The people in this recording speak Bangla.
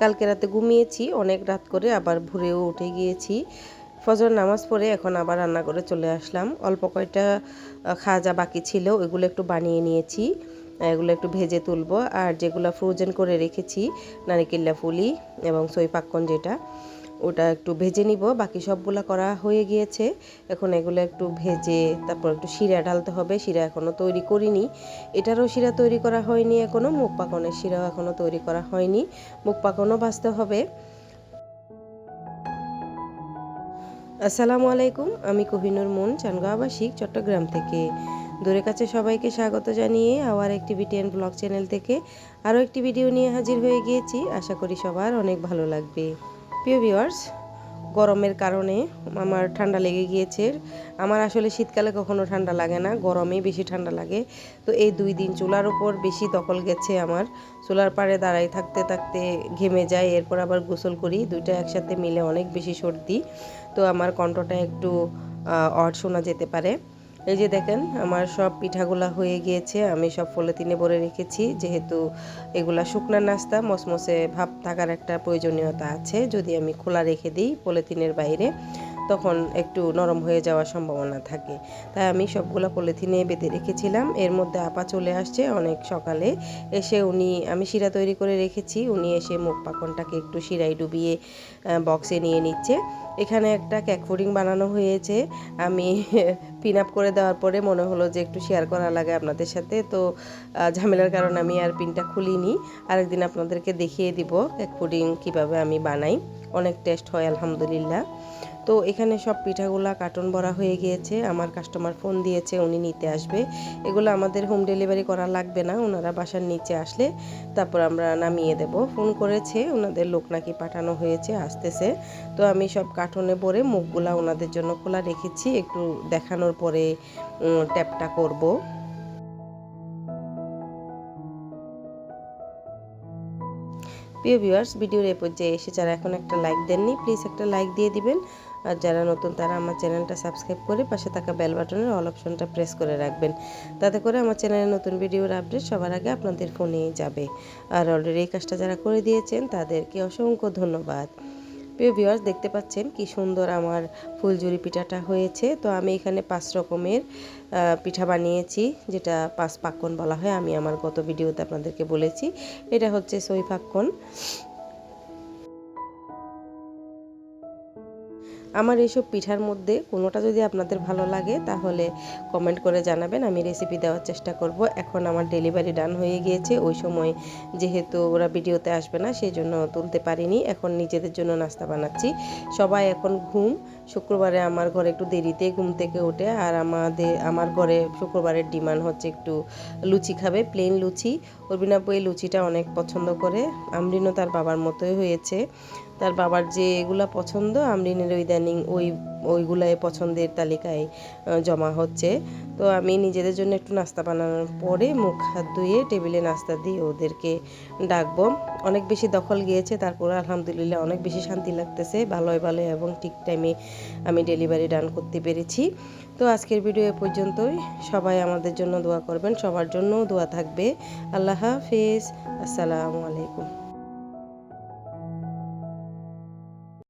কালকে রাতে ঘুমিয়েছি, অনেক রাত করে আবার ভোরেও উঠে গিয়েছি। ফজর নামাজ পড়ে এখন আবার রান্না করে চলে আসলাম। অল্প কয়টা খাজা বাকি ছিল, ওইগুলো একটু বানিয়ে নিয়েছি। এগুলো একটু ভেজে তুলবো। আর যেগুলো ফ্রোজেন করে রেখেছি নারিকেল্লা ফুলি এবং সই পাক্কন যেটা ওটা একটু ভেজে নিব। বাকি সবগুলা করা হয়ে গিয়েছে। এখন এগুলো একটু ভেজে তারপর একটু শিরা ঢালতে হবে। শিরা এখনও তৈরি করিনি। এটারও শিরা তৈরি করা হয়নি এখনও মুখ পাকনের শিরাও এখনও তৈরি করা হয়নি। মুখ পাকনও ভাজতে হবে। আসসালামু আলাইকুম, আমি কোহিনুর মন, চানগাঁও আবাসিক, চট্টগ্রাম থেকে। দূরে কাছে সবাইকে স্বাগত জানিয়ে our activity and blog channel থেকে আরও একটি ভিডিও নিয়ে হাজির হয়ে গিয়েছি। আশা করি সবার অনেক ভালো লাগবে। প্রিয় ভিওয়ার্স গরমের কারণে আমার ঠান্ডা লেগে গিয়েছে। আমার আসলে শীতকালে কখনো ঠান্ডা লাগে না, গরমেই বেশি ঠান্ডা লাগে। তো এই দুই দিন চুলার উপর বেশি দখল গেছে আমার। চুলার পাড়ে দাঁড়াই থাকতে থাকতে ঘেমে যায়, এরপর আবার গোসল করি, দুইটা একসাথে মিলে অনেক বেশি সর্দি। তো আমার কণ্ঠটা একটু অড শোনা যেতে পারে। এই যে দেখেন, আমার সব পিঠাগুলা হয়ে গিয়েছে, আমি সব পলিথিনে ভরে রেখেছি। যেহেতু এগুলা শুকনা নাস্তা, মসমসে ভাব থাকার একটা প্রয়োজনীয়তা আছে, যদি আমি খোলা রেখে দিই পলিথিনের বাইরে। তখন একটু নরম হয়ে যাওয়ার সম্ভাবনা থাকে। তাই আমি সবগুলো পলিথিনে বেঁধে রেখেছিলাম। এর মধ্যে আপা চলে আসছে অনেক সকালে। এসে উনি, আমি শিরা তৈরি করে রেখেছি। উনি এসে মুখ পাকনটাকে একটু শিরায় ডুবিয়ে বক্সে নিয়ে নিচ্ছে। এখানে একটা ক্যাক ফুডিং বানানো হয়েছে। আমি পিন আপ করে দেওয়ার পরে মনে হলো যে একটু শেয়ার করা লাগে আপনাদের সাথে। তো ঝামেলার কারণে আমি আর পিনটা খুলিনি। আরেকদিন আপনাদেরকে দেখিয়ে দিব ক্যাক ফুডিং কীভাবে আমি বানাই। অনেক টেস্ট হয়, আলহামদুলিল্লাহ। তো এখানে সব পিঠাগুলা কার্টন ভরা হয়ে গিয়েছে। আমার কাস্টমার ফোন দিয়েছে, উনি নিতে আসবে। এগুলো আমাদের হোম ডেলিভারি করা লাগবে না ওনারা বাসার নিচে আসলে তারপর আমরা নামিয়ে দেব। ফোন করেছে ওনাদের লোক নাকি পাঠানো হয়েছে, আসতেছে। তো আমি সব কার্টনে ভরে মুখগুলা ওনাদের জন্য খোলা রেখেছি, একটু দেখানোর পরে ট্যাপটা করব। প্রিয় ভিউয়ার্স ভিডিওর এ পর্যায়ে এসে যারা এখন একটা লাইক দেননি প্লিজ একটা লাইক দিয়ে দিবেন। আর যারা নতুন, তারা আমার চ্যানেলটা সাবস্ক্রাইব করে পাশে থাকা বেল বাটনের অল অপশনটা প্রেস করে রাখবেন। তাতে করে আমার চ্যানেলে নতুন ভিডিওর আপডেট সবার আগে আপনাদের ফোনে যাবে। আর অলরেডি এই কাজটা যারা করে দিয়েছেন, তাদেরকে অসংখ্য ধন্যবাদ। প্রিয় ভিউয়ার্স দেখতে পাচ্ছেন কি সুন্দর আমার ফুলঝুরি পিঠাটা হয়েছে। তো আমি এখানে পাঁচ রকমের পিঠা বানিয়েছি, যেটা পাঁচ পাক্কন বলা হয়। আমি আমার গত ভিডিওতে আপনাদেরকে বলেছি। এটা হচ্ছে সই পাক্কন। আমার এইসব পিঠার মধ্যে কোনোটা যদি আপনাদের ভালো লাগে, তাহলে কমেন্ট করে জানাবেন। আমি রেসিপি দেওয়ার চেষ্টা করব। এখন আমার ডেলিভারি ডান হয়ে গিয়েছে। ওই সময় যেহেতু ওরা ভিডিওতে আসবে না সেই জন্য তুলতে পারিনি। এখন নিজেদের জন্য নাস্তা বানাচ্ছি। সবাই এখন ঘুম। শুক্রবারে আমার ঘরে একটু দেরিতে ঘুম থেকে ওঠে আর আমাদের, আমার ঘরে শুক্রবারের ডিমান্ড হচ্ছে একটু লুচি খাবে প্লেন লুচি। অর্বিনা বই লুচিটা অনেক পছন্দ করে। আমরিনও তার বাবার মতোই হয়েছে। তার বাবার যে এগুলা পছন্দ, আমরিনের ইদানিং ওই ওইগুলাই পছন্দের তালিকায় জমা হচ্ছে। তো আমি নিজেদের জন্য একটু নাস্তা বানানোর পরে মুখ হাত ধুয়ে টেবিলে নাস্তা দিয়ে ওদেরকে ডাকবো। অনেক বেশি দখল গিয়েছে, তারপরে আলহামদুলিল্লাহ অনেক বেশি শান্তি লাগতেছে। ভালোই ভালো এবং ঠিক টাইমে আমি ডেলিভারি ডান করতে পেরেছি। তো আজকের ভিডিও এ পর্যন্তই। সবাই আমাদের জন্য দোয়া করবেন, সবার জন্যও দোয়া থাকবে। আল্লাহ হাফিজ। আসসালামু আলাইকুম।